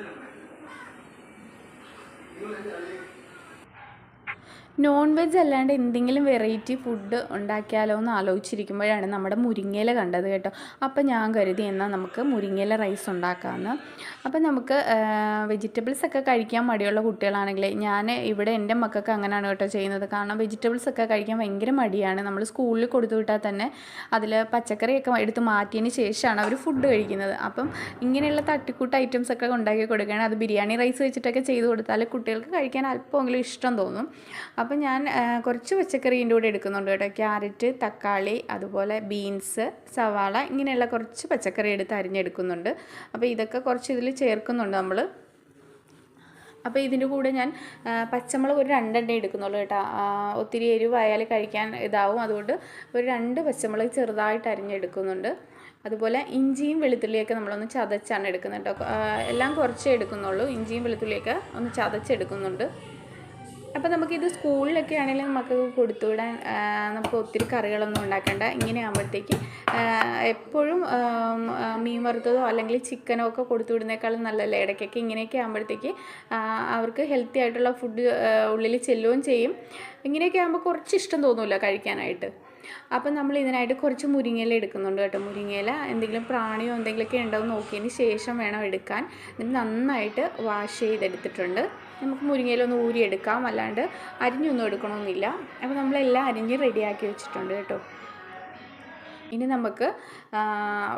Yeah. Non veg അല്ലാണ്ട് എന്തെങ്കിലും variety food ഉണ്ടാക്കിയാലോ എന്ന് ആലോചിച്ചിരിക്കുമ്പോഴാണ് നമ്മുടെ മുരിങ്ങയില കണ്ടത് കേട്ടോ. അപ്പോൾ ഞാൻ കരുതി എന്നാൽ നമുക്ക് മുരിങ്ങയില റൈസ് ഉണ്ടാക്കാമെന്ന് അപ്പോൾ നമുക്ക് വെജിറ്റബിൾസ് ഒക്കെ കഴിക്കാൻ മടിയുള്ള കുട്ടികളാണെങ്കിൽ ഞാൻ ഇവിടെ എന്റെ മക്കൾക്ക് അങ്ങനെയാണ് കേട്ടോ ചെയ്യുന്നത്. കാരണം വെജിറ്റബിൾസ് ഒക്കെ കഴിക്കാൻ ഭയങ്കര മടിയാണ്. നമ്മൾ സ്കൂളിൽ കൊടുത്തു വിട്ടാൽ തന്നെ അതിൽ പച്ചക്കറിയൊക്കെ എടുത്ത് മാറ്റിയതിന് ശേഷമാണ് അവർ ഫുഡ് കഴിക്കുന്നത്. അപ്പം ഇങ്ങനെയുള്ള തട്ടിക്കൂട്ട് ഐറ്റംസ് ഒക്കെ ഉണ്ടാക്കി കൊടുക്കുകയാണ്. അത് ബിരിയാണി റൈസ് വെച്ചിട്ടൊക്കെ ചെയ്ത് കൊടുത്താൽ കുട്ടികൾക്ക് കഴിക്കാൻ അല്പമെങ്കിലും ഇഷ്ടം തോന്നും. അപ്പം ഞാൻ കുറച്ച് പച്ചക്കറി ഇതിന്റെ കൂടെ എടുക്കുന്നുണ്ട് കേട്ടോ. ക്യാരറ്റ് തക്കാളി അതുപോലെ ബീൻസ് സവാള ഇങ്ങനെയുള്ള കുറച്ച് പച്ചക്കറി എടുത്ത് അരിഞ്ഞെടുക്കുന്നുണ്ട്. അപ്പോൾ ഇതൊക്കെ കുറച്ച് ഇതിൽ ചേർക്കുന്നുണ്ട് നമ്മൾ അപ്പോൾ ഇതിന്റെ കൂടെ ഞാൻ പച്ചമുളക് ഒരു രണ്ടെണ്ണം എടുക്കുന്നുള്ളൂ കേട്ടോ. ഒത്തിരി എരിവായാൽ കഴിക്കാൻ ഇതാവും. അതുകൊണ്ട് ഒരു രണ്ട് പച്ചമുളക് ചെറുതായിട്ട് അരിഞ്ഞെടുക്കുന്നുണ്ട്. അതുപോലെ ഇഞ്ചിയും വെളുത്തുള്ളിയൊക്കെ നമ്മളൊന്ന് ചതച്ചാണ് എടുക്കുന്നത് കേട്ടോ. എല്ലാം കുറച്ചേ എടുക്കുന്നുള്ളൂ. ഇഞ്ചിയും വെളുത്തുള്ളിയൊക്കെ ഒന്ന് ചതച്ചെടുക്കുന്നുണ്ട്. അപ്പോൾ നമുക്കിത് സ്കൂളിലൊക്കെ ആണെങ്കിലും നമുക്ക് കൊടുത്തുവിടാൻ നമുക്ക് ഒത്തിരി കറികളൊന്നും ഉണ്ടാക്കേണ്ട. ഇങ്ങനെ ആകുമ്പോഴത്തേക്ക് എപ്പോഴും മീൻ വറുത്തതോ അല്ലെങ്കിൽ ചിക്കനോ ഒക്കെ കൊടുത്തു വിടുന്നേക്കാളും നല്ലതല്ലേ? ഇടയ്ക്കൊക്കെ ഇങ്ങനെയൊക്കെ ആകുമ്പോഴത്തേക്ക് അവർക്ക് ഹെൽത്തി ആയിട്ടുള്ള ഫുഡ് ഉള്ളിൽ ചെല്ലുകയും ചെയ്യും. ഇങ്ങനെയൊക്കെ ആകുമ്പോൾ കുറച്ച് ഇഷ്ടം തോന്നില്ല കഴിക്കാനായിട്ട്. അപ്പം നമ്മൾ ഇതിനായിട്ട് കുറച്ച് മുരിങ്ങയില എടുക്കുന്നുണ്ട് കേട്ടോ. മുരിങ്ങയില എന്തെങ്കിലും പ്രാണിയോ എന്തെങ്കിലുമൊക്കെ ഉണ്ടോ എന്ന് നോക്കിയതിന് ശേഷം വേണം എടുക്കാൻ. നന്നായിട്ട് വാഷ് ചെയ്തെടുത്തിട്ടുണ്ട്. നമുക്ക് മുരിങ്ങയില ഒന്ന് ഊരിയെടുക്കാം. അല്ലാണ്ട് അരിഞ്ഞൊന്നും എടുക്കണമെന്നില്ല അപ്പോൾ നമ്മളെല്ലാം അരിഞ്ഞ് റെഡിയാക്കി വെച്ചിട്ടുണ്ട് കേട്ടോ. ഇനി നമുക്ക്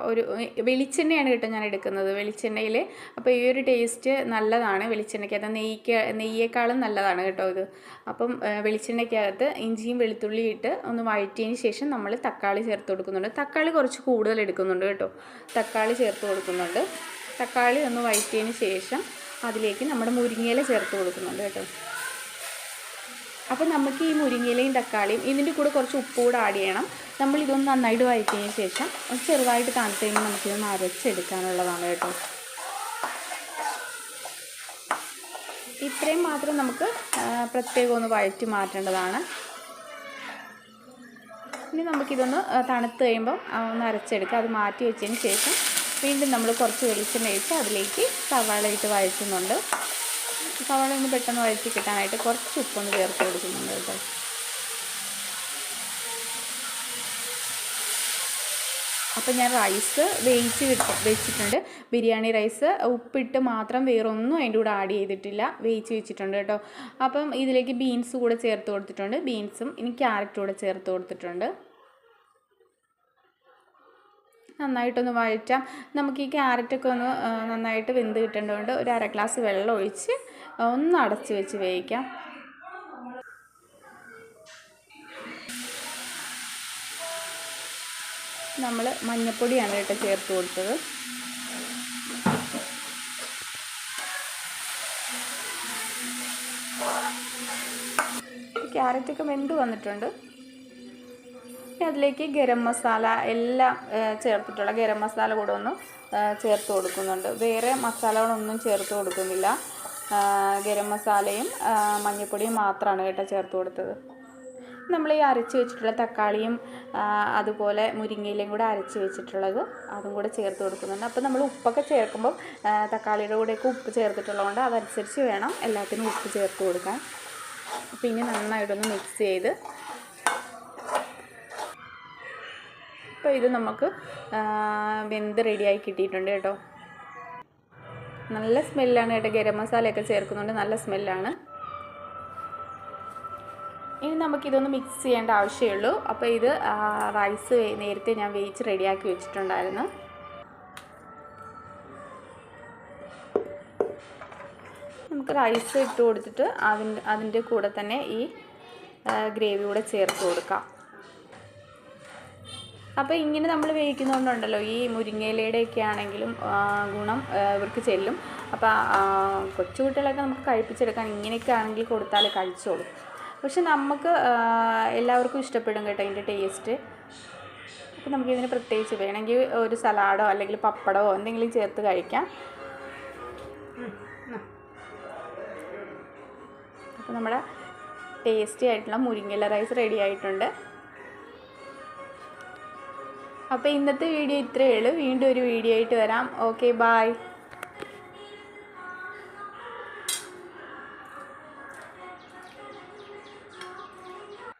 ഒരു വെളിച്ചെണ്ണയാണ് കേട്ടോ ഞാൻ എടുക്കുന്നത്. വെളിച്ചെണ്ണയിൽ അപ്പോൾ ഈ ഒരു ടേസ്റ്റ് നല്ലതാണ്. വെളിച്ചെണ്ണയ്ക്കകത്ത് നെയ്ക്ക് നെയ്യേക്കാളും നല്ലതാണ് കേട്ടോ ഇത്. അപ്പം വെളിച്ചെണ്ണയ്ക്കകത്ത് ഇഞ്ചിയും വെളുത്തുള്ളിയും ഇട്ട് ഒന്ന് വഴറ്റിയതിന് ശേഷം നമ്മൾ തക്കാളി ചേർത്ത് കൊടുക്കുന്നുണ്ട്. തക്കാളി കുറച്ച് കൂടുതൽ എടുക്കുന്നുണ്ട് കേട്ടോ. തക്കാളി ചേർത്ത് കൊടുക്കുന്നുണ്ട്. തക്കാളി ഒന്ന് വഴറ്റിയതിന് ശേഷം അതിലേക്ക് നമ്മുടെ മുരിങ്ങയില ചേർത്ത് കൊടുക്കുന്നുണ്ട് കേട്ടോ. അപ്പോൾ നമുക്ക് ഈ മുരിങ്ങയിലയും തക്കാളിയും ഇതിന്റെ കൂടെ കുറച്ച് ഉപ്പ് കൂടെ ആഡ് ചെയ്യണം. നമ്മൾ ഇതൊന്ന് നന്നായിട്ട് വഴറ്റിയതിന് ശേഷം ചെറുതായിട്ട് തണുത്ത് കഴിയുമ്പോൾ നമുക്കിതൊന്ന് അരച്ചെടുക്കാനുള്ളതാണ് കേട്ടോ. ഇത്രയും മാത്രം നമുക്ക് പ്രത്യേകം ഒന്ന് വഴറ്റി മാറ്റേണ്ടതാണ്. ഇനി നമുക്കിതൊന്ന് തണുത്ത് കഴിയുമ്പോൾ ഒന്ന് അരച്ചെടുക്കുക. അത് മാറ്റി വെച്ചതിന് ശേഷം വീണ്ടും നമ്മൾ കുറച്ച് വെളിച്ചെണ്ണ ഒഴിച്ച് അതിലേക്ക് സവാള ഇട്ട് വഴറ്റുന്നുണ്ട്. സവാള ഒന്ന് പെട്ടെന്ന് വഴറ്റി കിട്ടാനായിട്ട് കുറച്ച് ഉപ്പൊന്ന് ചേർത്ത് കൊടുക്കുന്നുണ്ട് കേട്ടോ. അപ്പം ഞാൻ റൈസ് വേവിച്ച് വെച്ചിട്ടുണ്ട്. ബിരിയാണി റൈസ് ഉപ്പിട്ട് മാത്രം വേറൊന്നും അതിന്റെ കൂടെ ആഡ് ചെയ്തിട്ടില്ല. വേവിച്ച് വെച്ചിട്ടുണ്ട് കേട്ടോ. അപ്പം ഇതിലേക്ക് ബീൻസ് കൂടെ ചേർത്ത് കൊടുത്തിട്ടുണ്ട്. ബീൻസും ഇനി ക്യാരറ്റ് കൂടെ ചേർത്ത് കൊടുത്തിട്ടുണ്ട്. നന്നായിട്ടൊന്ന് വഴറ്റാം. നമുക്ക് ഈ ക്യാരറ്റൊക്കെ ഒന്ന് നന്നായിട്ട് വെന്ത് കിട്ടേണ്ടതുകൊണ്ട് ഒരു അര ഗ്ലാസ് വെള്ളം ഒഴിച്ച് ഒന്ന് അടച്ച് വെച്ച് വേവിക്കാം. നമ്മൾ മഞ്ഞൾപ്പൊടിയാണ് കേട്ടോ ചേർത്ത് കൊടുത്തത്. ക്യാരറ്റൊക്കെ വെന്ത് വന്നിട്ടുണ്ട്. ഇനി അതിലേക്ക് ഗരം മസാല എല്ലാം ചേർത്തിട്ടുള്ള ഗരം മസാല കൂടെ ഒന്ന് ചേർത്ത് കൊടുക്കുന്നുണ്ട്. വേറെ മസാലകളൊന്നും ചേർത്ത് കൊടുക്കുന്നില്ല. ഗരം മസാലയും മഞ്ഞൾപ്പൊടിയും മാത്രമാണ് കേട്ടോ ചേർത്ത് കൊടുത്തത്. നമ്മൾ ഈ അരച്ച് വെച്ചിട്ടുള്ള തക്കാളിയും അതുപോലെ മുരിങ്ങയിലയും കൂടെ അരച്ച് വെച്ചിട്ടുള്ളത് അതും കൂടെ ചേർത്ത് കൊടുക്കുന്നുണ്ട്. അപ്പോൾ നമ്മൾ ഉപ്പൊക്കെ ചേർക്കുമ്പം തക്കാളിയുടെ കൂടെയൊക്കെ ഉപ്പ് ചേർത്തിട്ടുള്ളതുകൊണ്ട് അതനുസരിച്ച് വേണം എല്ലാത്തിനും ഉപ്പ് ചേർത്ത് കൊടുക്കാൻ. പിന്നെ നന്നായിട്ടൊന്ന് മിക്സ് ചെയ്ത് അപ്പോൾ ഇത് നമുക്ക് വെന്ത് റെഡിയായി കിട്ടിയിട്ടുണ്ട് കേട്ടോ. നല്ല സ്മെല്ലാണ് കേട്ടോ. ഗരം മസാലയൊക്കെ ചേർക്കുന്നുണ്ട്. നല്ല സ്മെല്ലാണ്. ഇനി നമുക്കിതൊന്ന് മിക്സ് ചെയ്യേണ്ട ആവശ്യമുള്ളൂ. അപ്പോൾ ഇത് റൈസ് നേരത്തെ ഞാൻ വേവിച്ച് റെഡിയാക്കി വെച്ചിട്ടുണ്ടായിരുന്നു. നമുക്ക് റൈസ് ഇട്ട് കൊടുത്തിട്ട് അതിന്റെ അതിന്റെ കൂടെ തന്നെ ഈ ഗ്രേവി കൂടെ ചേർത്ത് കൊടുക്കാം. അപ്പോൾ ഇങ്ങനെ നമ്മൾ വേവിക്കുന്നതുകൊണ്ടുണ്ടല്ലോ. ഈ മുരിങ്ങയിലയുടെയൊക്കെ ആണെങ്കിലും ഗുണം ഇവർക്ക് ചെല്ലും. അപ്പോൾ കൊച്ചുകുട്ടികളൊക്കെ നമുക്ക് കഴിപ്പിച്ചെടുക്കാൻ ഇങ്ങനെയൊക്കെ ആണെങ്കിൽ കൊടുത്താൽ കഴിച്ചോളും. പക്ഷെ നമുക്ക് എല്ലാവർക്കും ഇഷ്ടപ്പെടും കേട്ടോ ഇതിന്റെ ടേസ്റ്റ്. അപ്പോൾ നമുക്കിതിന് പ്രത്യേകിച്ച് വേണമെങ്കിൽ ഒരു സലാഡോ അല്ലെങ്കിൽ പപ്പടമോ എന്തെങ്കിലും ചേർത്ത് കഴിക്കാം. അപ്പോൾ നമ്മുടെ ടേസ്റ്റി ആയിട്ടുള്ള മുരിങ്ങയില റൈസ് റെഡി ആയിട്ടുണ്ട്. അപ്പോൾ ഇന്നത്തെ വീഡിയോ ഇത്രയേ ഉള്ളൂ. വീണ്ടും ഒരു വീഡിയോ ആയിട്ട് വരാം. Okay bye